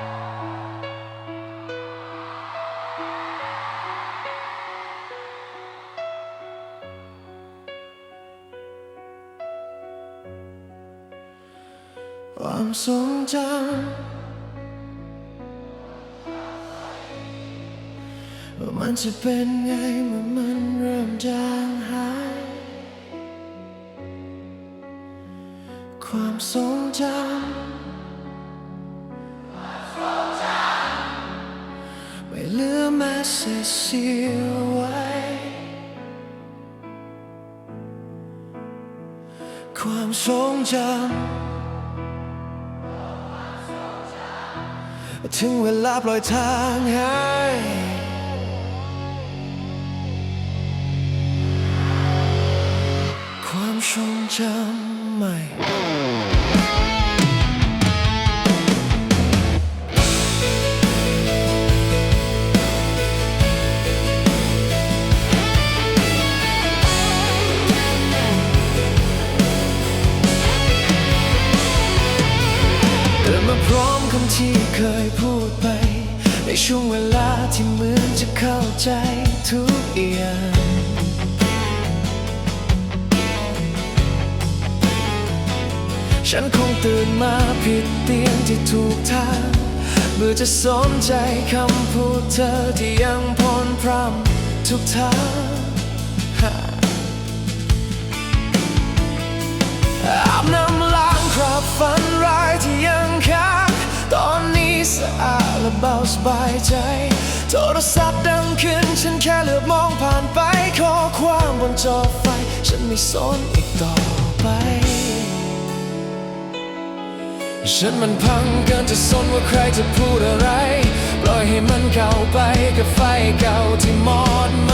ความทรงจำว่ามันจะเป็นไงเมื่อมันเริ่มจางหาย ความทรงจำ แม้เสียไว้ ความทรงจำถึงเวลาปล่อยทางให้ คำที่เคยพูดไป ในช่วงเวลาที่เหมือนจะเข้าใจทุกอย่างฉันคงตื่นมาผิดเตียงที่ถูกทางเมื่อจะสนใจคำพูดเธอที่ยังพรพรำทุกทาง เบาสบายใจ โทรศัพท์ดังขึ้น ฉันแค่เหลือบมองผ่านไปข้อความบนจอไฟ ฉันไม่สนอีกต่อไป ฉันมันพังเกินจะสนว่าใครจะพูดอะไร ปล่อยให้มันเข้าไปกับไฟเก่าที่มอดไหม